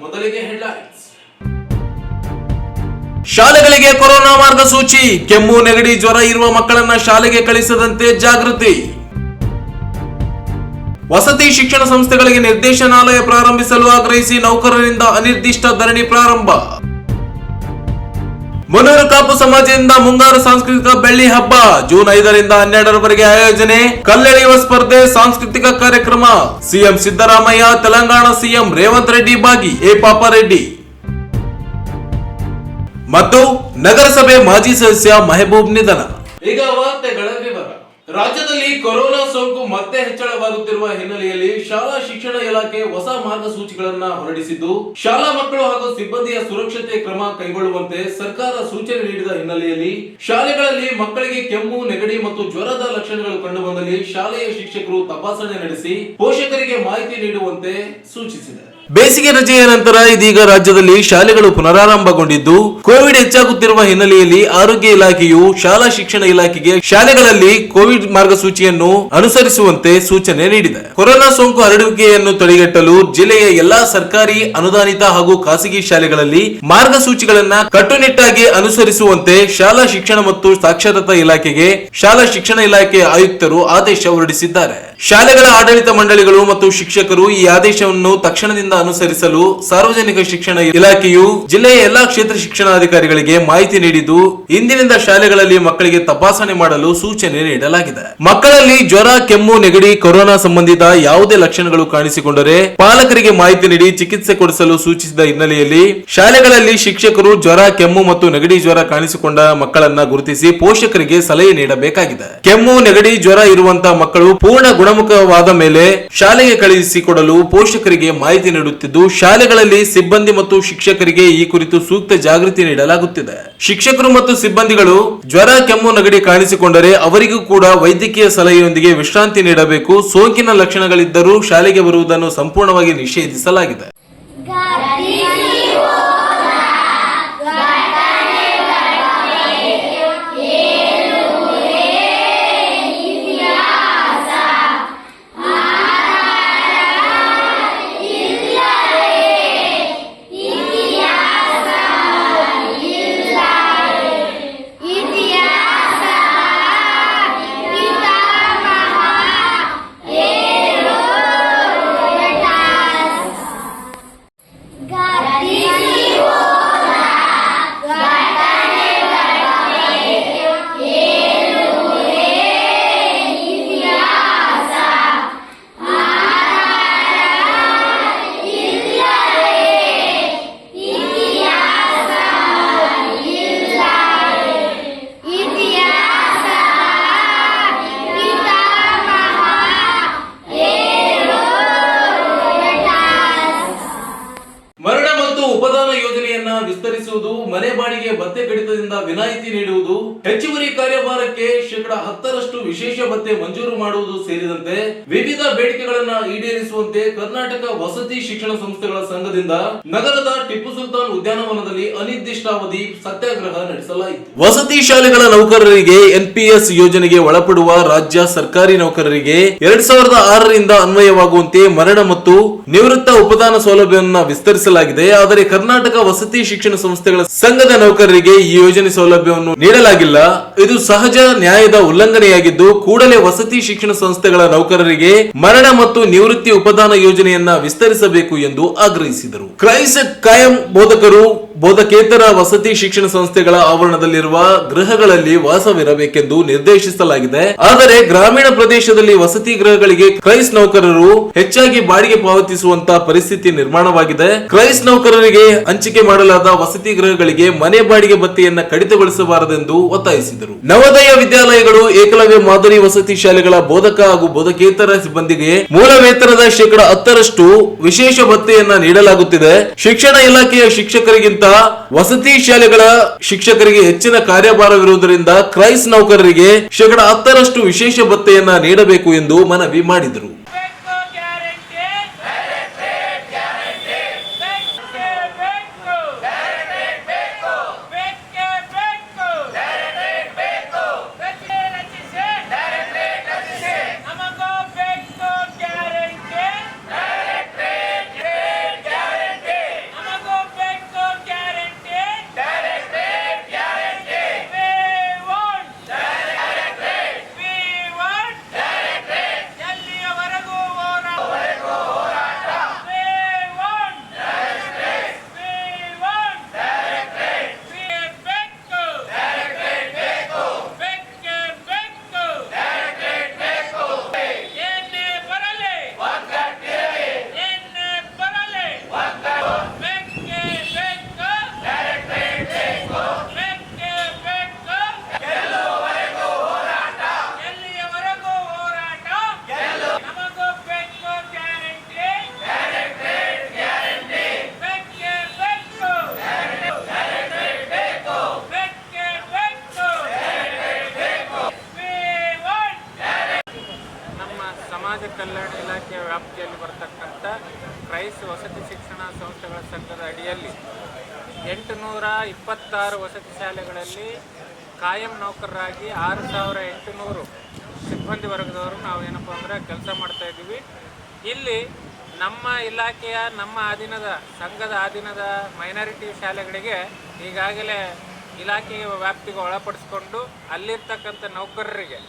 ಮೊದಲಿಗೆ ಹೆಡ್ಲೈನ್ಸ್ ಶಾಲೆಗಳಿಗೆ ಕೊರೋನಾ ಮಾರ್ಗಸೂಚಿ ಕೆಮ್ಮು, ನೆಗಡಿ, ಜ್ವರ ಇರುವ ಮಕ್ಕಳನ್ನ ಶಾಲೆಗೆ ಕಳಿಸದಂತೆ ಜಾಗೃತಿ. ವಸತಿ ಶಿಕ್ಷಣ ಸಂಸ್ಥೆಗಳಿಗೆ ನಿರ್ದೇಶನಾಲಯ ಪ್ರಾರಂಭಿಸಲು ಆಗ್ರಹಿಸಿ ನೌಕರರಿಂದ ಅನಿರ್ದಿಷ್ಟ ಧರಣಿ ಪ್ರಾರಂಭ. ಮುನ್ನೂರು ಕಾಪು ಸಮಾಜದಿಂದ ಮುಂಗಾರು ಸಾಂಸ್ಕೃತಿಕ ಬೆಳ್ಳಿ ಹಬ್ಬ. ಜೂನ್ ಐದರಿಂದ ಹನ್ನೆರಡರವರೆಗೆ ಆಯೋಜನೆ. ಕಲ್ಲೆಳೆಯುವ ಸ್ಪರ್ಧೆ, ಸಾಂಸ್ಕೃತಿಕ ಕಾರ್ಯಕ್ರಮ. ಸಿಎಂ ಸಿದ್ದರಾಮಯ್ಯ, ತೆಲಂಗಾಣ ಸಿಎಂ ರೇವಂತ್ ರೆಡ್ಡಿ ಭಾಗಿ, ಎ ಪಾಪಾರೆಡ್ಡಿ. ಮತ್ತು ನಗರಸಭೆ ಮಾಜಿ ಸದಸ್ಯ ಮೆಹಬೂಬ್ ನಿಧನ. ಈಗ ವಾರ್ತೆಗಳ ರಾಜ್ಯದಲ್ಲಿ ಕೊರೋನಾ ಸೋಂಕು ಮತ್ತೆ ಹೆಚ್ಚಳವಾಗುತ್ತಿರುವ ಹಿನ್ನೆಲೆಯಲ್ಲಿ ಶಾಲಾ ಶಿಕ್ಷಣ ಇಲಾಖೆ ಹೊಸ ಮಾರ್ಗಸೂಚಿಗಳನ್ನ ಹೊರಡಿಸಿದ್ದು, ಶಾಲಾ ಮಕ್ಕಳು ಹಾಗೂ ಸಿಬ್ಬಂದಿಯ ಸುರಕ್ಷತೆ ಕ್ರಮ ಕೈಗೊಳ್ಳುವಂತೆ ಸರ್ಕಾರ ಸೂಚನೆ ನೀಡಿದ ಹಿನ್ನೆಲೆಯಲ್ಲಿ ಶಾಲೆಗಳಲ್ಲಿ ಮಕ್ಕಳಿಗೆ ಕೆಮ್ಮು, ನೆಗಡಿ ಮತ್ತು ಜ್ವರದ ಲಕ್ಷಣಗಳು ಕಂಡುಬಂದಲ್ಲಿ ಶಾಲೆಯ ಶಿಕ್ಷಕರು ತಪಾಸಣೆ ನಡೆಸಿ ಪೋಷಕರಿಗೆ ಮಾಹಿತಿ ನೀಡುವಂತೆ ಸೂಚಿಸಿದೆ ಬೇಸಿಗೆ ರಜೆಯ ನಂತರ ಇದೀಗ ರಾಜ್ಯದಲ್ಲಿ ಶಾಲೆಗಳು ಪುನರಾರಂಭಗೊಂಡಿದ್ದು, ಕೋವಿಡ್ ಹೆಚ್ಚಾಗುತ್ತಿರುವ ಹಿನ್ನೆಲೆಯಲ್ಲಿ ಆರೋಗ್ಯ ಇಲಾಖೆಯು ಶಾಲಾ ಶಿಕ್ಷಣ ಇಲಾಖೆಗೆ ಶಾಲೆಗಳಲ್ಲಿ ಕೋವಿಡ್ ಮಾರ್ಗಸೂಚಿಯನ್ನು ಅನುಸರಿಸುವಂತೆ ಸೂಚನೆ ನೀಡಿದೆ. ಕೊರೋನಾ ಸೋಂಕು ಹರಡುವಿಕೆಯನ್ನು ತಡೆಗಟ್ಟಲು ಜಿಲ್ಲೆಯ ಎಲ್ಲಾ ಸರ್ಕಾರಿ ಅನುದಾನಿತ ಹಾಗೂ ಖಾಸಗಿ ಶಾಲೆಗಳಲ್ಲಿ ಮಾರ್ಗಸೂಚಿಗಳನ್ನ ಕಟ್ಟುನಿಟ್ಟಾಗಿ ಅನುಸರಿಸುವಂತೆ ಶಾಲಾ ಶಿಕ್ಷಣ ಮತ್ತು ಸಾಕ್ಷರತಾ ಇಲಾಖೆಗೆ ಶಾಲಾ ಶಿಕ್ಷಣ ಇಲಾಖೆ ಆಯುಕ್ತರು ಆದೇಶ ಹೊರಡಿಸಿದ್ದಾರೆ. ಶಾಲೆಗಳ ಆಡಳಿತ ಮಂಡಳಿಗಳು ಮತ್ತು ಶಿಕ್ಷಕರು ಈ ಆದೇಶವನ್ನು ತಕ್ಷಣದಿಂದ ಅನುಸರಿಸಲು ಸಾರ್ವಜನಿಕ ಶಿಕ್ಷಣ ಇಲಾಖೆಯು ಜಿಲ್ಲೆಯ ಎಲ್ಲಾ ಕ್ಷೇತ್ರ ಶಿಕ್ಷಣಾಧಿಕಾರಿಗಳಿಗೆ ಮಾಹಿತಿ ನೀಡಿದ್ದು, ಇಂದಿನಿಂದ ಶಾಲೆಗಳಲ್ಲಿ ಮಕ್ಕಳಿಗೆ ತಪಾಸಣೆ ಮಾಡಲು ಸೂಚನೆ ನೀಡಲಾಗಿದೆ. ಮಕ್ಕಳಲ್ಲಿ ಜ್ವರ, ಕೆಮ್ಮು, ನೆಗಡಿ, ಕೊರೋನಾ ಸಂಬಂಧಿತ ಯಾವುದೇ ಲಕ್ಷಣಗಳು ಕಾಣಿಸಿಕೊಂಡರೆ ಪಾಲಕರಿಗೆ ಮಾಹಿತಿ ನೀಡಿ ಚಿಕಿತ್ಸೆ ಕೊಡಿಸಲು ಸೂಚಿಸಿದ ಹಿನ್ನೆಲೆಯಲ್ಲಿ ಶಾಲೆಗಳಲ್ಲಿ ಶಿಕ್ಷಕರು ಜ್ವರ, ಕೆಮ್ಮು ಮತ್ತು ನೆಗಡಿ ಜ್ವರ ಕಾಣಿಸಿಕೊಂಡ ಮಕ್ಕಳನ್ನ ಗುರುತಿಸಿ ಪೋಷಕರಿಗೆ ಸಲಹೆ ನೀಡಬೇಕಾಗಿದೆ. ಕೆಮ್ಮು, ನೆಗಡಿ, ಜ್ವರ ಇರುವಂತಹ ಮಕ್ಕಳು ಪೂರ್ಣ ಗುಣಮುಖವಾದ ಮೇಲೆ ಶಾಲೆಗೆ ಕಳುಹಿಸಿಕೊಡಲು ಪೋಷಕರಿಗೆ ಮಾಹಿತಿ ನೀಡುತ್ತಿದ್ದು, ಶಾಲೆಗಳಲ್ಲಿ ಸಿಬ್ಬಂದಿ ಮತ್ತು ಶಿಕ್ಷಕರಿಗೆ ಈ ಕುರಿತು ಸೂಕ್ತ ಜಾಗೃತಿ ನೀಡಲಾಗುತ್ತಿದೆ. ಶಿಕ್ಷಕರು ಮತ್ತು ಸಿಬ್ಬಂದಿಗಳು ಜ್ವರ, ಕೆಮ್ಮು, ನೆಗಡಿ ಕಾಣಿಸಿಕೊಂಡರೆ ಅವರಿಗೂ ಕೂಡ ವೈದ್ಯಕೀಯ ಸಲಹೆಯೊಂದಿಗೆ ವಿಶ್ರಾಂತಿ ನೀಡಬೇಕು. ಸೋಂಕಿನ ಲಕ್ಷಣಗಳಿದ್ದರೂ ಶಾಲೆಗೆ ಬರುವುದನ್ನು ಸಂಪೂರ್ಣವಾಗಿ ನಿಷೇಧಿಸಲಾಗಿದೆ. ಕರ್ನಾಟಕ ವಸತಿ ಶಿಕ್ಷಣ ಸಂಸ್ಥೆಗಳ ಸಂಘದಿಂದ ನಗರದ ಟಿಪ್ಪು ಸುಲ್ತಾನ್ ಉದ್ಯಾನವನದಲ್ಲಿ ಅನಿರ್ದಿಷ್ಟಾವಧಿ ಸತ್ಯಾಗ್ರಹ ನಡೆಸಲಾಯಿತು. ವಸತಿ ಶಾಲೆಗಳ ನೌಕರರಿಗೆ ಎನ್ಪಿಎಸ್ ಯೋಜನೆಗೆ ಒಳಪಡುವ ರಾಜ್ಯ ಸರ್ಕಾರಿ ನೌಕರರಿಗೆ ಎರಡ್ ಸಾವಿರದ ಆರರಿಂದ ಅನ್ವಯವಾಗುವಂತೆ ಮರಣ ಮತ್ತು ನಿವೃತ್ತ ಉಪದಾನ ಸೌಲಭ್ಯವನ್ನು ವಿಸ್ತರಿಸಲಾಗಿದೆ. ಆದರೆ ಕರ್ನಾಟಕ ವಸತಿ ಶಿಕ್ಷಣ ಸಂಸ್ಥೆಗಳ ಸಂಘದ ನೌಕರರಿಗೆ ಈ ಯೋಜನೆ ಸೌಲಭ್ಯವನ್ನು ನೀಡಲಾಗಿಲ್ಲ. ಇದು ಸಹಜ ನ್ಯಾಯದ ಉಲ್ಲಂಘನೆಯಾಗಿದ್ದು, ಕೂಡಲೇ ವಸತಿ ಶಿಕ್ಷಣ ಸಂಸ್ಥೆಗಳ ನೌಕರರಿಗೆ ಮರಣ ಮತ್ತು ನಿವೃತ್ತಿ ಉಪದಾನ ಯೋಜನೆಯನ್ನ ವಿಸ್ತರಿಸಬೇಕು ಎಂದು ಆಗ್ರಹಿಸಿದರು. ಕ್ರೈಸ್ತ ಕಾಯಂ ಬೋಧಕರು, ಬೋಧಕೇತರ ವಸತಿ ಶಿಕ್ಷಣ ಸಂಸ್ಥೆಗಳ ಆವರಣದಲ್ಲಿರುವ ಗೃಹಗಳಲ್ಲಿ ವಾಸವಿರಬೇಕೆಂದು ನಿರ್ದೇಶಿಸಲಾಗಿದೆ. ಆದರೆ ಗ್ರಾಮೀಣ ಪ್ರದೇಶದಲ್ಲಿ ವಸತಿ ಗೃಹಗಳಿಗೆ ಕ್ರೈಸ್ ನೌಕರರು ಹೆಚ್ಚಾಗಿ ಬಾಡಿಗೆ ಪಾವತಿಸುವಂತಹ ಪರಿಸ್ಥಿತಿ ನಿರ್ಮಾಣವಾಗಿದೆ. ಕ್ರೈಸ್ ನೌಕರರಿಗೆ ಹಂಚಿಕೆ ಮಾಡಲಾದ ವಸತಿ ಗೃಹಗಳಿಗೆ ಮನೆ ಬಾಡಿಗೆ ಭತ್ತೆಯನ್ನ ಕಡಿತಗೊಳಿಸಬಾರದೆಂದು ಒತ್ತಾಯಿಸಿದರು. ನವೋದಯ ವಿದ್ಯಾಲಯಗಳು ಏಕಲವ್ಯ ಮಾದರಿ ವಸತಿ ಶಾಲೆಗಳ ಬೋಧಕ ಹಾಗೂ ಬೋಧಕೇತರ ಸಿಬ್ಬಂದಿಗೆ ಮೂಲ ವೇತನದ ಶೇಕಡ ಹತ್ತರಷ್ಟು ವಿಶೇಷ ಭತ್ತೆಯನ್ನ ನೀಡಲಾಗುತ್ತಿದೆ. ಶಿಕ್ಷಣ ಇಲಾಖೆಯ ಶಿಕ್ಷಕರಿಗಿಂತ ವಸತಿ ಶಾಲೆಗಳ ಶಿಕ್ಷಕರಿಗೆ ಹೆಚ್ಚಿನ ಕಾರ್ಯಭಾರವಿರುವುದರಿಂದ ಕ್ರೈಸ್ ನೌಕರರಿಗೆ ಶೇಕಡ ಹತ್ತರಷ್ಟು ವಿಶೇಷ ಭತ್ತೆಯನ್ನ ನೀಡಬೇಕು ಎಂದು ಮನವಿ ಮಾಡಿದರು. ಆರು ಸಾವಿರ ಎಂಟುನೂರು ಸಿಬ್ಬಂದಿ ವರ್ಗದವರು ನಾವು ಏನಪ್ಪ ಅಂದರೆ ಕೆಲಸ ಮಾಡ್ತಾ ಇದ್ದೀವಿ. ಇಲ್ಲಿ ನಮ್ಮ ಇಲಾಖೆಯ, ನಮ್ಮ ಅಧೀನದ ಸಂಘದ ಅಧೀನದ ಮೈನಾರಿಟಿ ಶಾಲೆಗಳಿಗೆ ಈಗಾಗಲೇ ಇಲಾಖೆಯ ವ್ಯಾಪ್ತಿಗೆ ಒಳಪಡಿಸ್ಕೊಂಡು ಅಲ್ಲಿರ್ತಕ್ಕಂಥ ನೌಕರರಿಗೆ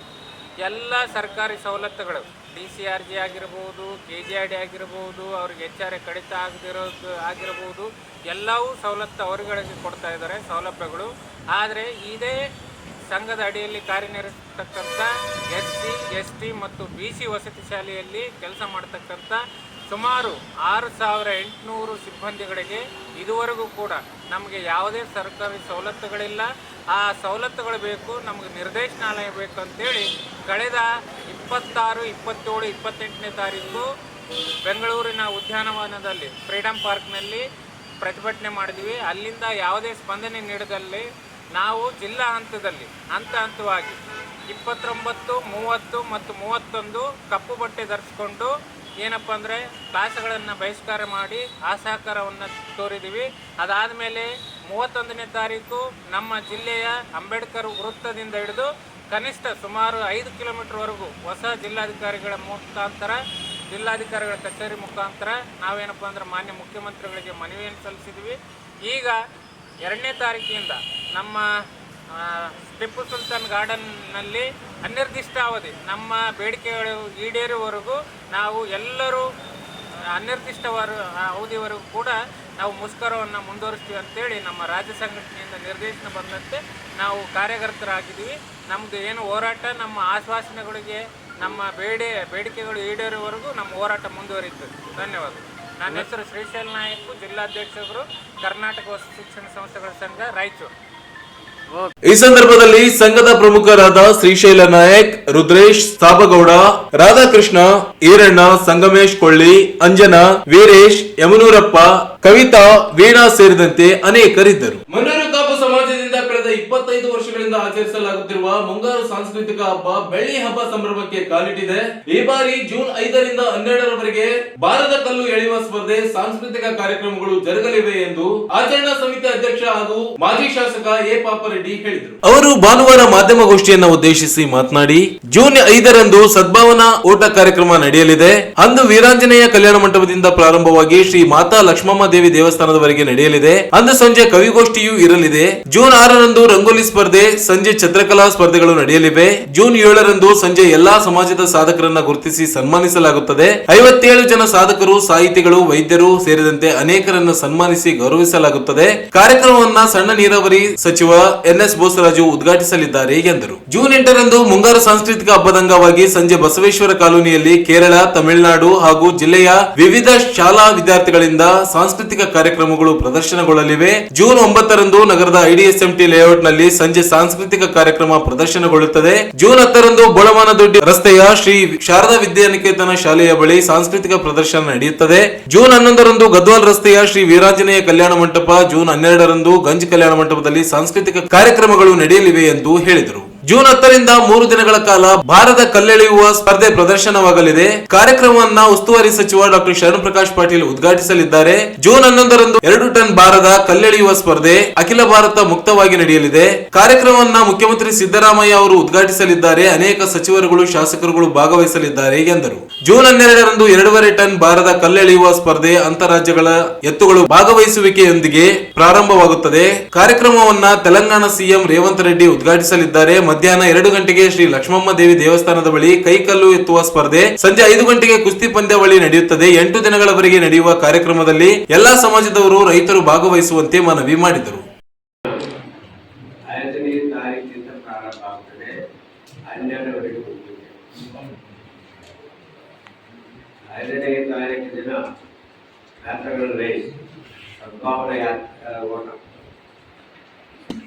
ಎಲ್ಲ ಸರ್ಕಾರಿ ಸವಲತ್ತುಗಳು, ಡಿ ಸಿ ಆರ್ ಜಿ ಆಗಿರ್ಬೋದು, ಕೆ ಜಿ ಆರ್ ಡಿ ಆಗಿರ್ಬೋದು, ಅವ್ರಿಗೆ ಎಚ್ ಆರ್ ಎ ಕಡಿತ ಆಗದಿರೋದು ಆಗಿರ್ಬೋದು, ಎಲ್ಲವೂ ಸವಲತ್ತು ಅವರುಗಳಿಗೆ ಕೊಡ್ತಾ ಇದ್ದಾರೆ ಸೌಲಭ್ಯಗಳು. ಆದರೆ ಇದೇ ಸಂಘದ ಅಡಿಯಲ್ಲಿ ಕಾರ್ಯನಿರ್ವಹಿಸತಕ್ಕಂಥ ಎಸ್ ಸಿ ಎಸ್ ಟಿ ಮತ್ತು ಬಿ ಸಿ ವಸತಿ ಶಾಲೆಯಲ್ಲಿ ಕೆಲಸ ಮಾಡತಕ್ಕಂಥ ಸುಮಾರು ಆರು ಸಾವಿರ ಎಂಟುನೂರು ಸಿಬ್ಬಂದಿಗಳಿಗೆ ಇದುವರೆಗೂ ಕೂಡ ನಮಗೆ ಯಾವುದೇ ಸರ್ಕಾರಿ ಸವಲತ್ತುಗಳಿಲ್ಲ. ಆ ಸವಲತ್ತುಗಳು ಬೇಕು, ನಮಗೆ ನಿರ್ದೇಶನಾಲಯ ಬೇಕು ಅಂತೇಳಿ ಕಳೆದ ಇಪ್ಪತ್ತಾರು, ಇಪ್ಪತ್ತೇಳು, ಇಪ್ಪತ್ತೆಂಟನೇ ತಾರೀಕು ಬೆಂಗಳೂರಿನ ಉದ್ಯಾನವನದಲ್ಲಿ ಫ್ರೀಡಮ್ ಪಾರ್ಕ್ನಲ್ಲಿ ಪ್ರತಿಭಟನೆ ಮಾಡಿದ್ವಿ. ಅಲ್ಲಿಂದ ಯಾವುದೇ ಸ್ಪಂದನೆ ನೀಡದಲ್ಲಿ ನಾವು ಜಿಲ್ಲಾ ಹಂತದಲ್ಲಿ, ಹಂತ ಹಂತವಾಗಿ ಇಪ್ಪತ್ತೊಂಬತ್ತು, ಮೂವತ್ತು ಮತ್ತು ಮೂವತ್ತೊಂದು ಕಪ್ಪು ಬಟ್ಟೆ ಧರಿಸ್ಕೊಂಡು ಏನಪ್ಪ ಅಂದರೆ ಕ್ಲಾಸ್ಗಳನ್ನು ಬಹಿಷ್ಕಾರ ಮಾಡಿ ಅಸಹಕಾರವನ್ನು ತೋರಿದ್ದೀವಿ ಅದಾದ ಮೇಲೆ ಮೂವತ್ತೊಂದನೇ ತಾರೀಕು ನಮ್ಮ ಜಿಲ್ಲೆಯ ಅಂಬೇಡ್ಕರ್ ವೃತ್ತದಿಂದ ಹಿಡಿದು ಕನಿಷ್ಠ ಸುಮಾರು ಐದು ಕಿಲೋಮೀಟ್ರ್ವರೆಗೂ ಹೊಸ ಜಿಲ್ಲಾಧಿಕಾರಿಗಳ ಮುಖಾಂತರ, ಜಿಲ್ಲಾಧಿಕಾರಿಗಳ ಕಚೇರಿ ಮುಖಾಂತರ ನಾವೇನಪ್ಪ ಅಂದ್ರೆ ಮಾನ್ಯ ಮುಖ್ಯಮಂತ್ರಿಗಳಿಗೆ ಮನವಿಯನ್ನು ಸಲ್ಲಿಸಿದ್ವಿ. ಈಗ ಎರಡನೇ ತಾರೀಕಿನಿಂದ ನಮ್ಮ ಟಿಪ್ಪು ಸುಲ್ತಾನ್ ಗಾರ್ಡನ್ನಲ್ಲಿ ಅನಿರ್ದಿಷ್ಟಾವಧಿ, ನಮ್ಮ ಬೇಡಿಕೆಗಳು ಈಡೇರುವವರೆಗೂ ನಾವು ಎಲ್ಲರೂ ಅನಿರ್ದಿಷ್ಟವಾರ ಅವಧಿವರೆಗೂ ಕೂಡ ನಾವು ಮುಷ್ಕರವನ್ನು ಮುಂದುವರಿಸ್ತೀವಿ ಅಂತೇಳಿ ನಮ್ಮ ರಾಜ್ಯ ಸಂಘಟನೆಯಿಂದ ನಿರ್ದೇಶನ ಬಂದಂತೆ ನಾವು ಕಾರ್ಯಕರ್ತರಾಗಿದ್ದೀವಿ. ನಮ್ಮದು ಏನು ಹೋರಾಟ, ನಮ್ಮ ಆಶ್ವಾಸನೆಗಳಿಗೆ, ನಮ್ಮ ಬೇಡೆ, ಬೇಡಿಕೆಗಳು ಈಡೇರುವವರೆಗೂ ನಮ್ಮ ಹೋರಾಟ ಮುಂದುವರಿಯುತ್ತದೆ ಧನ್ಯವಾದ. ನನ್ನ ಹೆಸರು ಶ್ರೀಶೈಲ್ ನಾಯಕ್, ಜಿಲ್ಲಾಧ್ಯಕ್ಷರು, ಕರ್ನಾಟಕ ಶಿಕ್ಷಣ ಸಂಸ್ಥೆಗಳ ಸಂಘ, ರಾಯಚೂರು. ಈ ಸಂದರ್ಭದಲ್ಲಿ ಸಂಘದ ಪ್ರಮುಖರಾದ ಶ್ರೀಶೈಲ ನಾಯಕ್, ರುದ್ರೇಶ್ ಸಾಬಗೌಡ ರಾಧಾಕೃಷ್ಣ, ಈರಣ್ಣ, ಸಂಗಮೇಶ್ ಕೊಳ್ಳಿ, ಅಂಜನಾ, ವೀರೇಶ್, ಯಮನೂರಪ್ಪ, ಕವಿತಾ, ವೀಣಾ ಸೇರಿದಂತೆ ಅನೇಕರಿದ್ದರು. ಮನ್ನೂರು ಕಾಪು ಸಮಾಜದಿಂದ ಕಳೆದ ಇಪ್ಪತ್ತೈದು ವರ್ಷಗಳಿಂದ ಆಚರಿಸಲಾಗುತ್ತಿರುವ ಮುಂಗಾರು ಸಾಂಸ್ಕೃತಿಕ ಹಬ್ಬ ಬೆಳ್ಳಿ ಹಬ್ಬ ಸಂಭ್ರಮಕ್ಕೆ ಕಾಲಿಟ್ಟಿದೆ. ಈ ಬಾರಿ ಜೂನ್ ಐದರಿಂದ ಹನ್ನೆರಡರವರೆಗೆ ಭಾರತ ಕಲ್ಲು ಎಳೆಯುವ ಸ್ಪರ್ಧೆ ಸಾಂಸ್ಕೃತಿಕ ಕಾರ್ಯಕ್ರಮಗಳು ಜರುಗಲಿವೆ ಎಂದು ಆಚರಣಾ ಸಮಿತಿ ಅಧ್ಯಕ್ಷ ಹಾಗೂ ಮಾಜಿ ಶಾಸಕ ಎ ಪಾಪರೆಡ್ಡಿ ಹೇಳಿದರು. ಅವರು ಭಾನುವಾರ ಮಾಧ್ಯಮಗೋಷ್ಠಿಯನ್ನು ಉದ್ದೇಶಿಸಿ ಮಾತನಾಡಿ, ಜೂನ್ ಐದರಂದು ಸದ್ಭಾವನಾ ಓಟ ಕಾರ್ಯಕ್ರಮ ನಡೆಯಲಿದೆ. ಅಂದು ವೀರಾಂಜನೇಯ ಕಲ್ಯಾಣ ಮಂಟಪದಿಂದ ಪ್ರಾರಂಭವಾಗಿ ಶ್ರೀ ಮಾತಾ ಲಕ್ಷ್ಮಮ್ಮ ದೇವಿ ದೇವಸ್ಥಾನದವರೆಗೆ ನಡೆಯಲಿದೆ. ಅಂದು ಸಂಜೆ ಕವಿಗೋಷ್ಠಿಯೂ ಇರಲಿದೆ. ಜೂನ್ ಆರರಂದು ರಂಗೋಲಿ ಸ್ಪರ್ಧೆ ಸಂಜೆ ಚಿತ್ರಕಲಾ ಸ್ಪರ್ಧೆಗಳು ನಡೆಯಲಿವೆ. ಜೂನ್ ಏಳರಂದು ಸಂಜೆ ಎಲ್ಲಾ ಸಮಾಜದ ಸಾಧಕರನ್ನ ಗುರುತಿಸಿ ಸನ್ಮಾನಿಸಲಾಗುತ್ತದೆ. ಐವತ್ತೇಳು ಜನ ಸಾಧಕರು, ಸಾಹಿತಿಗಳು, ವೈದ್ಯರು ಸೇರಿದಂತೆ ಅನೇಕರನ್ನು ಸನ್ಮಾನಿಸಿ ಗೌರವಿಸಲಾಗುತ್ತದೆ. ಕಾರ್ಯಕ್ರಮವನ್ನ ಸಣ್ಣ ನೀರಾವರಿ ಸಚಿವ ಎನ್ ಎಸ್ ಬೋಸರಾಜು ಉದ್ಘಾಟಿಸಲಿದ್ದಾರೆ ಎಂದರು. ಜೂನ್ ಎಂಟರಂದು ಮುಂಗಾರು ಸಾಂಸ್ಕೃತಿಕ ಹಬ್ಬದ ಅಂಗವಾಗಿ ಸಂಜೆ ಬಸವೇಶ್ವರ ಕಾಲೋನಿಯಲ್ಲಿ ಕೇರಳ, ತಮಿಳುನಾಡು ಹಾಗೂ ಜಿಲ್ಲೆಯ ವಿವಿಧ ಶಾಲಾ ವಿದ್ಯಾರ್ಥಿಗಳಿಂದ ಸಾಂಸ್ಕೃತಿಕ ಕಾರ್ಯಕ್ರಮಗಳು ಪ್ರದರ್ಶನಗೊಳ್ಳಲಿವೆ. ಜೂನ್ ಒಂಬತ್ತರಂದು ನಗರದ ಐಡಿಎಸ್ಎಂಟಿ ಲೇಔಟ್ನಲ್ಲಿ ಸಂಜೆ ಸಾಂಸ್ಕೃತಿಕ ಕಾರ್ಯಕ್ರಮ ಪ್ರದರ್ಶನಗೊಳ್ಳುತ್ತದೆ. ಜೂನ್ ಹತ್ತರಂದು ಬೋಳಮಾನದೊಡ್ಡಿ ರಸ್ತೆಯ ಶ್ರೀ ಶಾರದಾ ವಿದ್ಯಾನಿಕೇತನ ಶಾಲೆಯ ಬಳಿ ಸಾಂಸ್ಕೃತಿಕ ಪ್ರದರ್ಶನ ನಡೆಯುತ್ತದೆ. ಜೂನ್ ಹನ್ನೊಂದರಂದು ಗದ್ವಾಲ್ ರಸ್ತೆಯ ಶ್ರೀ ವೀರಾಂಜನೇಯ ಕಲ್ಯಾಣ ಮಂಟಪ, ಜೂನ್ ಹನ್ನೆರಡರಂದು ಗಂಜ್ ಕಲ್ಯಾಣ ಮಂಟಪದಲ್ಲಿ ಸಾಂಸ್ಕೃತಿಕ ಕಾರ್ಯಕ್ರಮಗಳು ನಡೆಯಲಿವೆ ಎಂದು ಹೇಳಿದರು. ಜೂನ್ ಹತ್ತರಿಂದ ಮೂರು ದಿನಗಳ ಕಾಲ ಭಾರತ ಕಲ್ಲೆಳೆಯುವ ಸ್ಪರ್ಧೆ ಪ್ರದರ್ಶನವಾಗಲಿದೆ. ಕಾರ್ಯಕ್ರಮವನ್ನ ಉಸ್ತುವಾರಿ ಸಚಿವ ಡಾಕ್ಟರ್ ಶರಣ್ ಪ್ರಕಾಶ್ ಪಾಟೀಲ್ ಉದ್ಘಾಟಿಸಲಿದ್ದಾರೆ. ಜೂನ್ ಹನ್ನೊಂದರಂದು ಎರಡು ಟನ್ ಭಾರದ ಕಲ್ಲೆಳೆಯುವ ಸ್ಪರ್ಧೆ ಅಖಿಲ ಭಾರತ ಮುಕ್ತವಾಗಿ ನಡೆಯಲಿದೆ. ಕಾರ್ಯಕ್ರಮವನ್ನ ಮುಖ್ಯಮಂತ್ರಿ ಸಿದ್ದರಾಮಯ್ಯ ಅವರು ಉದ್ಘಾಟಿಸಲಿದ್ದಾರೆ. ಅನೇಕ ಸಚಿವರುಗಳು, ಶಾಸಕರುಗಳು ಭಾಗವಹಿಸಲಿದ್ದಾರೆ ಎಂದರು. ಜೂನ್ ಹನ್ನೆರಡರಂದು ಎರಡೂವರೆ ಟನ್ ಭಾರದ ಕಲ್ಲೆಳೆಯುವ ಸ್ಪರ್ಧೆ ಅಂತಾರಾಜ್ಯಗಳ ಎತ್ತುಗಳು ಭಾಗವಹಿಸುವಿಕೆಯೊಂದಿಗೆ ಪ್ರಾರಂಭವಾಗುತ್ತದೆ. ಕಾರ್ಯಕ್ರಮವನ್ನ ತೆಲಂಗಾಣ ಸಿಎಂ ರೇವಂತ್ ರೆಡ್ಡಿ ಉದ್ಘಾಟಿಸಲಿದ್ದಾರೆ. ಮಧ್ಯಾಹ್ನ ಎರಡು ಗಂಟೆಗೆ ಶ್ರೀ ಲಕ್ಷ್ಮಮ್ಮ ದೇವಿ ದೇವಸ್ಥಾನದ ಬಳಿ ಕೈಕಲ್ಲು ಎತ್ತುವ ಸ್ಪರ್ಧೆ. ಸಂಜೆ ಐದು ಗಂಟೆಗೆ ಕುಸ್ತಿ ಪಂದ್ಯಾವಳಿ ನಡೆಯುತ್ತದೆ. ಎಂಟು ದಿನಗಳವರೆಗೆ ನಡೆಯುವ ಕಾರ್ಯಕ್ರಮದಲ್ಲಿ ಎಲ್ಲಾ ಸಮಾಜದವರು ರೈತರು ಭಾಗವಹಿಸುವಂತೆ ಮನವಿ ಮಾಡಿದರು. ಐದನೇ ತಾರೀಕು ದಿನ ಸದ್ಭಾವನ ಯಾತ್ರೆ ಓಟ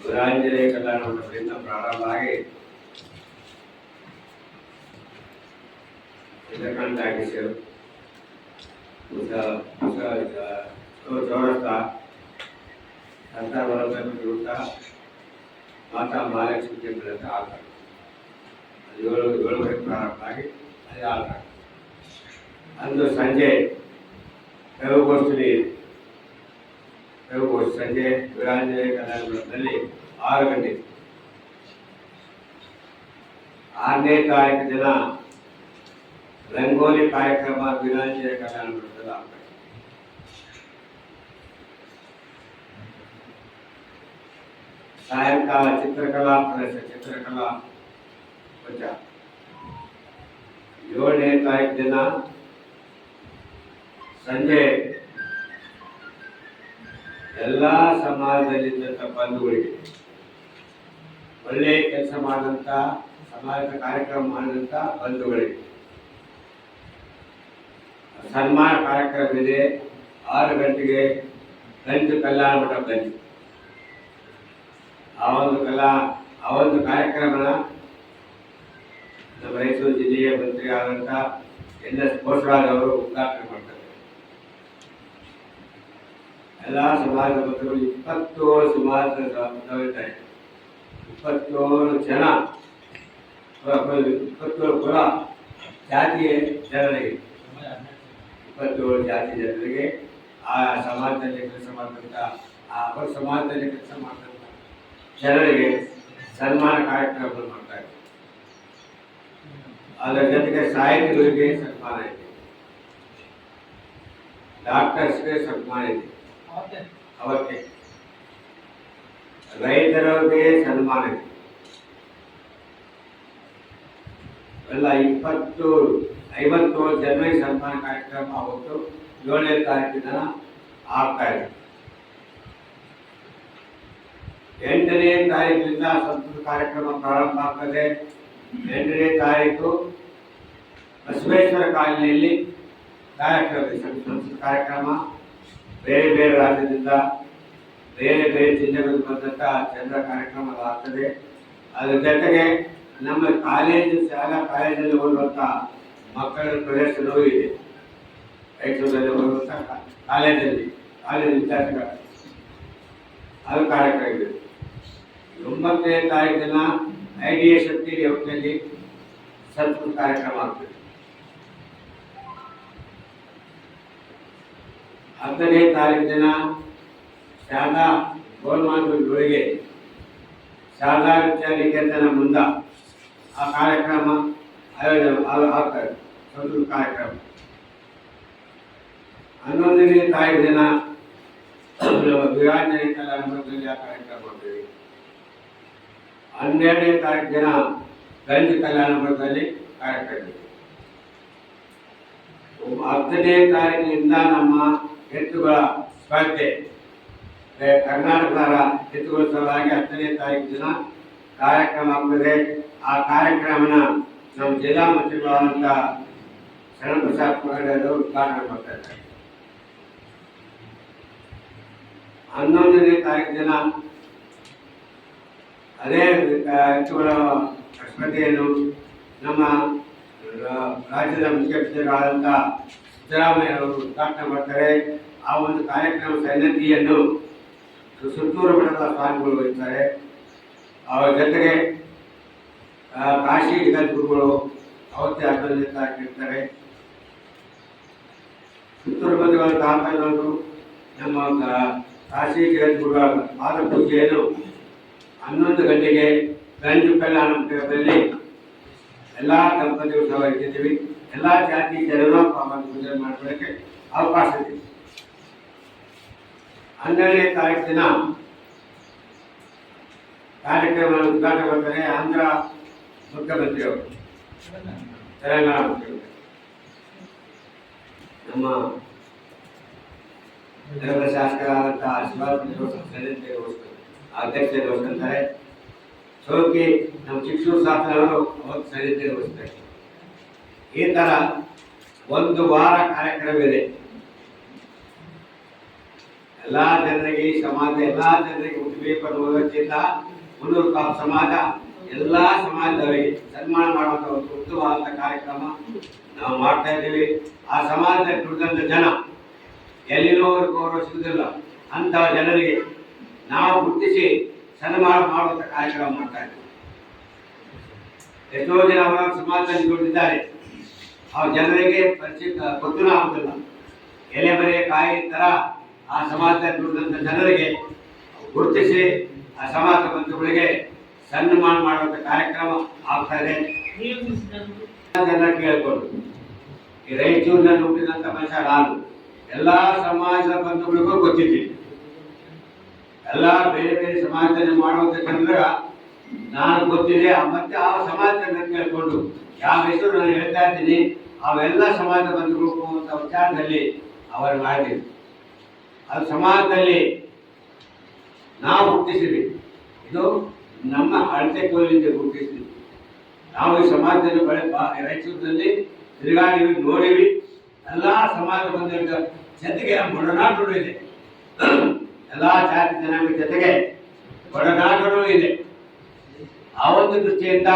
ವೀರಾಂಜನೇಯ ಕಲ್ಯಾಣ ಮಂಟಪದಿಂದ ಪ್ರಾರಂಭ ಆಗಿ ಪಟೇಲ್ ವೃತ್ತ ಮಾತಾ ಮಹಾಲಕ್ಷ್ಮಿ ಟೆಂಪಲ್ ಅಂತ ಆಗ್ತಾರೆ ಅದು ಏಳು, ಏಳುವರೆಗೆ ಪ್ರಾರಂಭ ಆಗಿ ಅದು ಸಂಜೆ ಕವಿಗೋಷ್ಠಿ ಸಂಜೆ ವೀರಾಂಜನೇಯ ಕಲ್ಯಾಣ ಮಂಟಪದಲ್ಲಿ ಆರು ಗಂಟೆ ಆರನೇ ತಾರೀಕು ದಿನ ರಂಗೋಲಿ ಕಾರ್ಯಕ್ರಮ ವೀರಾಂಜನೇಯ ಕಲ್ಯಾಣ ಮಂಟಪದಲ್ಲಿ ಆಗ್ತದೆ ಸಾಯಂಕಾಲ ಚಿತ್ರಕಲಾ ಪ್ರದರ್ಶನ ಚಿತ್ರಕಲಾ ಪಂಚ ಏಳನೇ ತಾರೀಕು ದಿನ ಸಂಜೆ ಎಲ್ಲ ಸಮಾಜದಲ್ಲಿದ್ದಂಥ ಬಂಧುಗಳಿಗೆ ಒಳ್ಳೆ ಕೆಲಸ ಮಾಡಿದಂಥ ಸಮಾಜದ ಕಾರ್ಯಕ್ರಮ ಮಾಡಿದಂಥ ಬಂಧುಗಳಿಗೆ ಸನ್ಮಾನ ಕಾರ್ಯಕ್ರಮ ಇದೆ. ಆರು ಗಂಟೆಗೆ ಗಂಟು ಕಲ್ಯಾಣ ಆ ಒಂದು ಕಲಾ, ಆ ಒಂದು ಕಾರ್ಯಕ್ರಮನ ನಮ್ಮ ಮೈಸೂರು ಜಿಲ್ಲೆಯ ಮಂತ್ರಿ ಆದಂಥ ಎನ್ ಎಸ್ ಘೋಷರಾಜ್ ಅವರು ಉದ್ಘಾಟನೆ ಮಾಡ್ತಾರೆ ಎಲ್ಲ ಸಮಾಜದ ಬಂಧುಗಳು ಇಪ್ಪತ್ತೇಳು ಸಮಾಜದ ಬಂಧುಗಳಿದ್ದಾರೆ ಇಪ್ಪತ್ತೇಳು ಜನ ಇಪ್ಪತ್ತೇಳು ಕುಲ ಜಾತಿಯ ಜನರಿಗೆ ಇಪ್ಪತ್ತೇಳು ಜಾತಿ ಜನರಿಗೆ ಆ ಸಮಾಜದಲ್ಲಿ ಕೆಲಸ ಮಾಡ್ತಂಥ ಆ ಅವರ ಸಮಾಜದಲ್ಲಿ ಕೆಲಸ ಮಾಡ್ತಂಥ ಜನರಿಗೆ ಸನ್ಮಾನ ಕಾರ್ಯಕ್ರಮಗಳು ಮಾಡ್ತಾರೆ ಅದರ ಜೊತೆಗೆ ಸಾಹಿತಿಗಳಿಗೆ ಸನ್ಮಾನ ಇದೆ ಡಾಕ್ಟರ್ಸ್ಗೆ ಸನ್ಮಾನ ಇದೆ ಅವಕ್ಕೆ ರೈತರಿಗೆ ಸನ್ಮಾನ. ಎಲ್ಲ ಇಪ್ಪತ್ತು, ಐವತ್ತು ಜನವರಿ ಸನ್ಮಾನ ಕಾರ್ಯಕ್ರಮ ಅವತ್ತು ಏಳನೇ ತಾರೀಕಿನ ಆಗ್ತಾ ಇದೆ. ಎಂಟನೇ ತಾರೀಕಿನಿಂದ ಸಂಸ್ಕೃತ ಕಾರ್ಯಕ್ರಮ ಪ್ರಾರಂಭ ಆಗ್ತದೆ. ಎಂಟನೇ ತಾರೀಕು ಬಸವೇಶ್ವರ ಕಾಲನಿಯಲ್ಲಿ ಕಾರ್ಯಕ್ರಮ ಸಂಸ್ಕೃತ ಕಾರ್ಯಕ್ರಮ. ಬೇರೆ ಬೇರೆ ರಾಜ್ಯದಿಂದ ಬೇರೆ ಬೇರೆ ಜಿಲ್ಲೆಗಳಿಂದ ಬಂದಂಥ ಚಂದ್ರ ಕಾರ್ಯಕ್ರಮ ಆಗ್ತದೆ. ಅದರ ಜೊತೆಗೆ ನಮ್ಮ ಕಾಲೇಜು ಶಾಲಾ ಕಾಲೇಜಲ್ಲಿ ಓದುವಂಥ ಮಕ್ಕಳ ಪ್ರದರ್ಶನವೂ ಇದೆ ಮೈಸೂರಲ್ಲಿ ಓದುವಂಥ ಕಾ- ಕಾಲೇಜಲ್ಲಿ ಕಾಲೇಜ್ ವಿದ್ಯಾರ್ಥಿಗಳ. ಅದು ಕಾರ್ಯಕ್ರಮ ಇದೆ ಒಂಬತ್ತನೇ ತಾರೀಕು ದಿನ ಐ ಡಿ ಎ ಶಕ್ತಿ ಯೋಜನೆಯಲ್ಲಿ ಸಂಸ್ಕೃತ ಕಾರ್ಯಕ್ರಮ ಆಗ್ತದೆ. ಹತ್ತನೇ ತಾರೀಕು ದಿನ ಶಾರದಾ ಗೋಲ್ಮಾಂಗಗಳಿಗೆ ಶಾರದಾ ವಿದ್ಯಾನಿಕೇತನ ಮುಂದ ಆ ಕಾರ್ಯಕ್ರಮ ಆಯೋಜನೆ ಆಗ್ತದೆ ಕಾರ್ಯಕ್ರಮ. ಹನ್ನೊಂದನೇ ತಾರೀಕು ದಿನ ವಿರಾಜನೆ ಕಲಾ ಮಂಡಲದಲ್ಲಿ ಆ ಕಾರ್ಯಕ್ರಮ ಮಾಡ್ತೀವಿ. ಹನ್ನೆರಡನೇ ತಾರೀಕು ದಿನ ಗಂಜ್ ಕಲ್ಯಾಣ ಮಂಡಲದಲ್ಲಿ ಕಾರ್ಯಕ್ರಮ. ಹತ್ತನೇ ತಾರೀಕಿನಿಂದ ನಮ್ಮ ಎತ್ತುಗಳ ಸ್ಪರ್ಧೆ. ಕರ್ನಾಟಕದ ಎತ್ತುಗಳ ಸಲುವಾಗಿ ಹತ್ತನೇ ತಾರೀಕು ದಿನ ಕಾರ್ಯಕ್ರಮ ಆಗ್ತದೆ. ಆ ಕಾರ್ಯಕ್ರಮನ ನಮ್ಮ ಜಿಲ್ಲಾ ಮಂತ್ರಿಗಳಾದಂಥ ಶರಣಪ್ರಸಾದ್ ಅವರು ಉದ್ಘಾಟನೆ ಮಾಡ್ತಾ ಇದ್ದಾರೆ. ಹನ್ನೊಂದನೇ ತಾರೀಕು ದಿನ ಅದೇ ಎತ್ತುಗಳ ಸ್ಪರ್ಧೆಯನ್ನು ನಮ್ಮ ರಾಜ್ಯದ ಮುಖ್ಯಮಂತ್ರಿಗಳಾದಂಥ ಸಿದ್ದರಾಮಯ್ಯ ಅವರು ಉದ್ಘಾಟನೆ ಮಾಡ್ತಾರೆ. ಆ ಒಂದು ಕಾರ್ಯಕ್ರಮ ಸನ್ನದ್ಧಿಯನ್ನು ಸುತ್ತೂರು ಮಠದ ಸ್ವಾಮಿಗಳು ವಹಿಸ್ತಾರೆ ಅವರ ಜೊತೆಗೆ ಕಾಶಿ ಗುರುಗಳು ಅವತ್ತೇ ಅರ್ಧದಿಂದ ಇರ್ತಾರೆ ಸುತ್ತೂರು ಮಠಗಳ ತಾತನವರು ನಮ್ಮ ಕಾಶಿ ಜಗದ್ಗುರುಗಳ ಪಾದ ಪೂಜೆಯನ್ನು ಹನ್ನೊಂದು ಗಂಟೆಗೆ ಗಂಜು ಕಲ್ಯಾಣ ಎಲ್ಲ ದಂಪತಿಗಳು ಸಹ ಇಟ್ಟಿದ್ದೀವಿ. ಎಲ್ಲ ಜಾತಿ ಜನರು ಪಾಪ ಪೂಜೆ ಮಾಡ್ಕೊಳ್ಳೋಕ್ಕೆ ಅವಕಾಶ ಇದೆ. ಹನ್ನೆರಡನೇ ತಾರೀಕು ದಿನ ಕಾರ್ಯಕ್ರಮ ಉದ್ಘಾಟನೆ ಮಾಡ್ತಾರೆ ಆಂಧ್ರ ಮುಖ್ಯಮಂತ್ರಿಯವರು. ತೆಲಂಗಾಣ ಮುಖ್ಯಮಂತ್ರಿ. ನಮ್ಮ ನಗರ ಶಾಸಕರಾದಂತಹ ಶಿವಾಜಿ ಸದಸ್ಯ ಅಧ್ಯಕ್ಷತೆ ವಹಿಸ್ತಾರೆ ಸೋಕಿ ನಮ್ಮ ಶಿಕ್ಷಣ ಶಾಸನವರು ಅವತ್ತು ಸದಸ್ಯತೆ ವಹಿಸ್ತಾರೆ ಈ ತರ ಒಂದು ವಾರ ಕಾರ್ಯಕ್ರಮ ಇದೆ. ಎಲ್ಲಾ ಜನರಿಗೆ ಸಮಾಜ, ಎಲ್ಲ ಜನರಿಗೆ ಹುಟ್ಟಬೇಕು ಅನ್ನೋದಕ್ಕಿಂತ ಮುನ್ನೂರು ಕಾಪು ಸಮಾಜ, ಎಲ್ಲಾ ಸಮಾಜದವರಿಗೆ ಸನ್ಮಾನ ಮಾಡುವಂಥ ಒಂದು ಉತ್ತಮವಾದಂಥ ಕಾರ್ಯಕ್ರಮ ನಾವು ಮಾಡ್ತಾ ಇದ್ದೀವಿ. ಆ ಸಮಾಜದ ದುಡಿದಂತ ಜನ ಅವ್ರಿಗೆ ಗೌರವ ಸಿಗುದಿಲ್ಲ ಅಂತ ಜನರಿಗೆ ನಾವು ಗುರುತಿಸಿ ಸನ್ಮಾನ ಮಾಡುವಂಥ ಕಾರ್ಯಕ್ರಮ ಮಾಡ್ತಾ ಇದ್ದೀವಿ. ಎಷ್ಟೋ ಜನ ಅವರ ಸಮಾಜದಲ್ಲಿ ದುಡಿದಿದ್ದಾರೆ. ಆ ಜನರಿಗೆ ಪರಿಚಯ ಗೊತ್ತೂ ಆಗುದಿಲ್ಲ. ಎಲೆ ಬರೆ ಕಾಯಿ ತರ ಆ ಸಮಾಜದಲ್ಲಿ ದುಡಿದಂಥ ಜನರಿಗೆ ಗುರುತಿಸಿ ಆ ಸಮಾಜ ಬಂಧುಗಳಿಗೆ ಸನ್ಮಾನ ಮಾಡುವಂಥ ಕಾರ್ಯಕ್ರಮ ಆಗ್ತಾ ಇದೆ. ಕೇಳ್ಕೊಂಡು, ಈ ರಾಯಚೂರಿನಲ್ಲಿ ಮನುಷ್ಯ ನಾನು. ಎಲ್ಲ ಸಮಾಜದ ಬಂಧುಗಳಿಗೂ ಗೊತ್ತಿದ್ದೀನಿ. ಎಲ್ಲ ಬೇರೆ ಬೇರೆ ಸಮಾಜದಲ್ಲಿ ಮಾಡುವಂಥ ಜನರ ನಾನು ಗೊತ್ತಿದೆ. ಮತ್ತೆ ಆ ಸಮಾಜದಲ್ಲಿ ಕೇಳ್ಕೊಂಡು, ಯಾವ ಹೆಸರು ನಾನು ಹೇಳ್ತಾ ಇದ್ದೀನಿ. ಅವೆಲ್ಲ ಸಮಾಜ ಬಂಧುಗಳು ಅಂತ ವಿಚಾರದಲ್ಲಿ ಅವರು ಮಾಡಿದ್ರು. ಅದು ಸಮಾಜದಲ್ಲಿ ನಾವು ಹುಟ್ಟಿಸಿದ್ವಿ ಇದು ನಮ್ಮ ಅಳತೆ ಕೋಲಿಂದ ಹುಟ್ಟಿಸಿದ್ವಿ ನಾವು ಈ ಸಮಾಜದಲ್ಲಿ ಬಳಿ ರಾಯಚೂರಿನಲ್ಲಿ ತಿರುಗಾಡಿವಿ, ನೋಡಿವಿ. ಎಲ್ಲ ಸಮಾಜ ಬಂಧುಗಳ ಜೊತೆಗೆ ಒಡನಾಟಗಳು ಇದೆ. ಎಲ್ಲ ಜಾತಿ ಜನಾಂಗ ಜೊತೆಗೆ ಒಡನಾಟಗಳು ಇದೆ. ಆ ಒಂದು ದೃಷ್ಟಿಯಿಂದ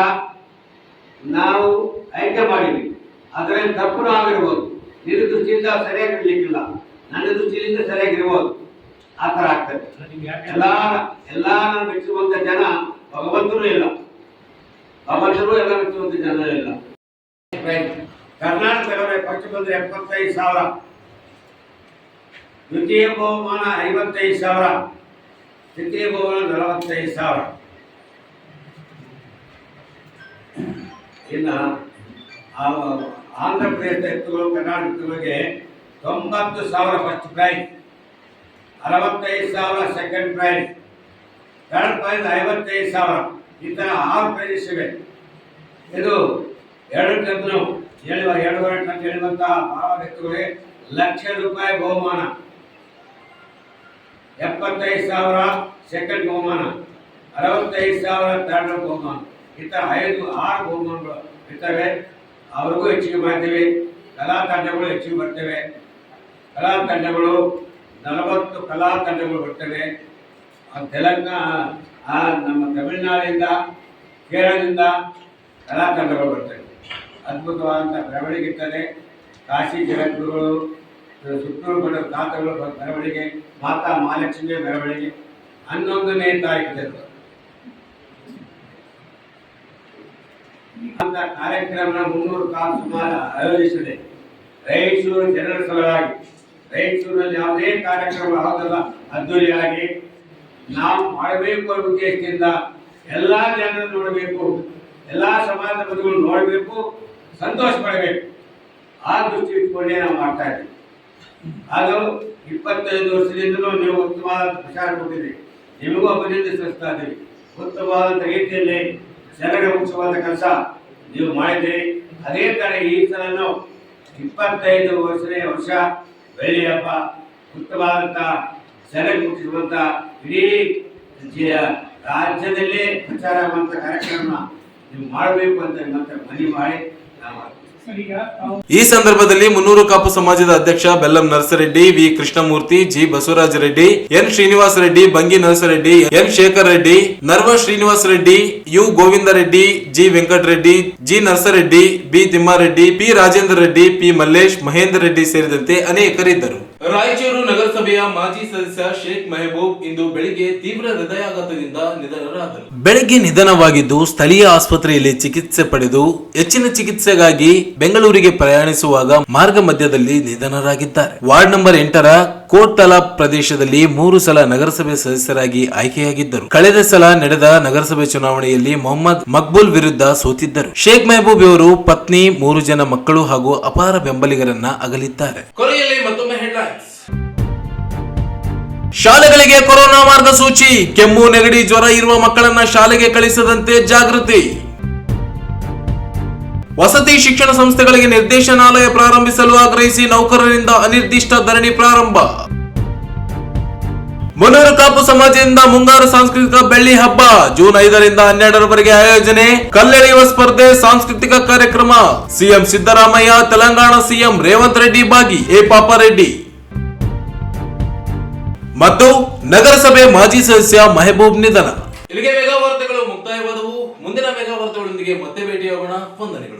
ನಾವು ಐಕ್ಯ ಮಾಡಿವಿ ಅದರಲ್ಲಿ ತಪ್ಪು ಆಗಿರ್ಬೋದು ನಿನ್ನ ದೃಷ್ಟಿಯಿಂದ ಸರಿಯಾಗಿ ಇರ್ಲಿಕ್ಕಿಲ್ಲ ನನ್ನ ದೃಷ್ಟಿಯಿಂದ ಸರಿಯಾಗಿರ್ಬೋದು ಆ ಥರ ಆಗ್ತದೆ. ಎಲ್ಲ ಎಲ್ಲ ಮೆಚ್ಚುವಂತ ಜನ ಭಗವಂತನೂ ಇಲ್ಲ. ಭಗವಂತರು ಎಲ್ಲ ಮೆಚ್ಚುವಂತ ಜನ ಇಲ್ಲ. ಕರ್ನಾಟಕದವರೇ ಬಂದ್ರೆ ಎಪ್ಪತ್ತೈದು ಸಾವಿರ. ದ್ವಿತೀಯ ಬಹುಮಾನ ಐವತ್ತೈದು ಸಾವಿರ. ತೃತೀಯ ಬಹುಮಾನ ನಲವತ್ತೈದು ಸಾವಿರ. ಇನ್ನು ಆ ಆಂಧ್ರ ಪ್ರದೇಶದ ಎತ್ತುಗಳು ಕರ್ನಾಟಕದವರಿಗೆ ತೊಂಬತ್ತು ಸಾವಿರ ಫಸ್ಟ್ ಪ್ರೈಸ್ ಅರವತ್ತೈದು ಸಾವಿರ ಸೆಕೆಂಡ್ ಪ್ರೈಸ್ ಥರ್ಡ್ ಪ್ರೈಸ್ ಐವತ್ತೈದು ಸಾವಿರ. ಈ ಥರ ಆರು ಪ್ರೈಸ್ ಇವೆ. ಇದು ಎರಡು ಕಂತು ಹೇಳುವ ಎರಡೂವರೆ ಕಂತು ಹೇಳುವಂತಹ ಭಾವ ಎತ್ತುಗಳಿಗೆ ಲಕ್ಷ ರೂಪಾಯಿ ಬಹುಮಾನ. ಎಪ್ಪತ್ತೈದು ಸಾವಿರ ಸೆಕೆಂಡ್ ಬಹುಮಾನ, ಅರವತ್ತೈದು ಸಾವಿರ ಥರ್ಡ್ ಬಹುಮಾನ. ಈ ಥರ ಐದು, ಆರು ಬಹುಮಾನಗಳು ಇರ್ತವೆ. ಅವ್ರಿಗೂ ಹೆಚ್ಚಿಗೆ ಮಾಡ್ತೀವಿ ಕಲಾ ತಂಡಗಳು ಹೆಚ್ಚಿಗೆ ಬರ್ತವೆ. ಕಲಾ ತಂಡಗಳು ನಲವತ್ತು ಕಲಾ ತಂಡಗಳು ಬರ್ತವೆ. ತೆಲಂಗಾಣ ನಮ್ಮ ತಮಿಳುನಾಡಿಂದ, ಕೇರಳದಿಂದ ಕಲಾ ತಂಡಗಳು ಬರ್ತವೆ. ಅದ್ಭುತವಾದಂಥ ಬೆಳವಣಿಗೆ ಇರ್ತದೆ. ಕಾಶಿ, ಜಗದ್ಗುರುಗಳು, ಸುತ್ತೂರು ಬಡ ತಾತಗಳು ಬೆಳವಣಿಗೆ ಮಾತಾ ಮಹಾಲಕ್ಷ್ಮಿಯ ಬೆಳವಣಿಗೆ ಹನ್ನೊಂದನೇ ತಾರೀಕು ಅಂತ ಕಾರ್ಯಕ್ರಮ ಮುನ್ನೂರು ಕಾಲ ಸುಮಾರು ಆಯೋಜಿಸಿದೆ. ರಾಯಚೂರು ಜನರ ಸಲುವಾಗಿ. ರಾಯಚೂರಿನಲ್ಲಿ ಯಾವುದೇ ಕಾರ್ಯಕ್ರಮ ಆಗೋದಲ್ಲ ಅದ್ದೂರಿಯಾಗಿ ನಾವು ಮಾಡಬೇಕು ಅನ್ನೋ ಉದ್ದೇಶದಿಂದ ಎಲ್ಲ ಜನರು ನೋಡಬೇಕು. ಎಲ್ಲ ಸಮಾಜ ಬದುಗಳು ನೋಡಬೇಕು. ಸಂತೋಷ ಪಡಬೇಕು. ಆ ದೃಷ್ಟಿ ಇಟ್ಕೊಂಡೇ ನಾವು ಮಾಡ್ತಾ ಇದ್ದೀವಿ. ಅದು ಇಪ್ಪತ್ತೈದು ವರ್ಷದಿಂದಲೂ ನೀವು ಉತ್ತಮವಾದ ಪ್ರಚಾರ ಕೊಟ್ಟಿದೆ ನಿಮಗೂ ಅಭಿನಂದಿಸ್ತಾ ಇದ್ದೀವಿ ಉತ್ತಮವಾದ ರೀತಿಯಲ್ಲಿ ಸೆರಗ ಮುಖ್ಯವಾದ ಕೆಲಸ, ನೀವು ಮಾಡಿದ್ರಿ ಅದೇ ತರ ಈ ಸಲನು ಇಪ್ಪತ್ತೈದು ವರ್ಷನೇ ವರ್ಷ ಬೆಳ್ಳಿ ಹಬ್ಬ ಉತ್ತಮವಾದಂಥ ಜನರಿಗೆ ಮುಗಿಸುವಂಥ ಇಡೀ ರಾಜ್ಯದಲ್ಲೇ ಪ್ರಚಾರ ಆಗುವಂತ ಕಾರ್ಯಕ್ರಮ ನೀವು ಮಾಡಬೇಕು ಅಂತ ಮತ್ತೆ ಮನವಿ ಮಾಡಿ ನಾವು. ಈ ಸಂದರ್ಭದಲ್ಲಿ ಮುನ್ನೂರು ಕಾಪು ಸಮಾಜದ ಅಧ್ಯಕ್ಷ Bellam Narasareddy, V. Krishnamurthy, G. Basavaraja Reddy, N. Srinivasa Reddy, Bangi Narasareddy, N. Shekar Reddy, Narva Srinivasa Reddy, U. Govinda Reddy, G. Venkatareddy, G. Narasareddy, B. Thimmareddy, P. Rajendra Reddy, P. Mallesh, Mahendra Reddy ಸೇರಿದಂತೆ ಅನೇಕರಿದ್ದರು. ರಾಯಚೂರು ನಗರಸಭೆಯ ಮಾಜಿ ಸದಸ್ಯ ಶೇಖ್ ಮೆಹಬೂಬ್ ಇಂದು ಬೆಳಿಗ್ಗೆ ತೀವ್ರ ಹೃದಯಾಘಾತದಿಂದ ನಿಧನರಾದರು. ಬೆಳಗ್ಗೆ ನಿಧನವಾಗಿದ್ದು ಸ್ಥಳೀಯ ಆಸ್ಪತ್ರೆಯಲ್ಲಿ ಚಿಕಿತ್ಸೆ ಪಡೆದು ಹೆಚ್ಚಿನ ಚಿಕಿತ್ಸೆಗಾಗಿ ಬೆಂಗಳೂರಿಗೆ ಪ್ರಯಾಣಿಸುವಾಗ ಮಾರ್ಗ ಮಧ್ಯದಲ್ಲಿ ನಿಧನರಾಗಿದ್ದಾರೆ. ವಾರ್ಡ್ ನಂಬರ್ ಎಂಟರ ಕೋಟ್ ತಲಾಬ್ ಪ್ರದೇಶದಲ್ಲಿ ಮೂರು ಸಲ ನಗರಸಭೆ ಸದಸ್ಯರಾಗಿ ಆಯ್ಕೆಯಾಗಿದ್ದರು. ಕಳೆದ ಸಲ ನಡೆದ ನಗರಸಭೆ ಚುನಾವಣೆಯಲ್ಲಿ ಮೊಹಮ್ಮದ್ ಮಕ್ಬೂಲ್ ವಿರುದ್ಧ ಸೋತಿದ್ದರು. ಶೇಖ್ ಮೆಹಬೂಬ್ ಅವರು ಪತ್ನಿ ಮೂರು ಜನ ಮಕ್ಕಳು ಹಾಗೂ ಅಪಾರ ಬೆಂಬಲಿಗರನ್ನ ಅಗಲಿದ್ದಾರೆ. ಕೊನೆಯಲ್ಲಿ ಮತ್ತೊಮ್ಮೆ ಶಾಲೆಗಳಿಗೆ ಕೊರೋನಾ ಮಾರ್ಗಸೂಚಿ, ಕೆಮ್ಮು, ನೆಗಡಿ, ಜ್ವರ ಇರುವ ಮಕ್ಕಳನ್ನ ಶಾಲೆಗೆ ಕಳಿಸದಂತೆ ಜಾಗೃತಿ. ವಸತಿ ಶಿಕ್ಷಣ ಸಂಸ್ಥೆಗಳಿಗೆ ನಿರ್ದೇಶನಾಲಯ ಪ್ರಾರಂಭಿಸಲು ಆಗ್ರಹಿಸಿ ನೌಕರರಿಂದ ಅನಿರ್ದಿಷ್ಟ ಧರಣಿ ಪ್ರಾರಂಭ. ಮುನ್ನೂರು ಕಾಪು ಸಮಾಜದಿಂದ ಮುಂಗಾರು ಸಾಂಸ್ಕೃತಿಕ ಬೆಳ್ಳಿ ಹಬ್ಬ, ಜೂನ್ ಐದರಿಂದ ಹನ್ನೆರಡರವರೆಗೆ ಆಯೋಜನೆ, ಕಲ್ಲೆಳೆಯುವ ಸ್ಪರ್ಧೆ, ಸಾಂಸ್ಕೃತಿಕ ಕಾರ್ಯಕ್ರಮ. ಸಿಎಂ ಸಿದ್ದರಾಮಯ್ಯ, ತೆಲಂಗಾಣ ಸಿಎಂ ರೇವಂತ್ ರೆಡ್ಡಿ ಭಾಗಿ ಎ ಪಾಪಾರೆಡ್ಡಿ ಮತ್ತು ನಗರಸಭೆ ಮಾಜಿ ಸದಸ್ಯ ಮೆಹಬೂಬ್ ನಿಧನ. ಇಲ್ಲಿಗೆ ಮೆಗಾ ವಾರ್ತೆಗಳು ಮುಕ್ತಾಯವಾದವು. ಮುಂದಿನ ಮೆಗಾ ವಾರ್ತೆಗಳೊಂದಿಗೆ ಮತ್ತೆ ಭೇಟಿಯಾಗೋಣ. ವಂದನೆಗಳು.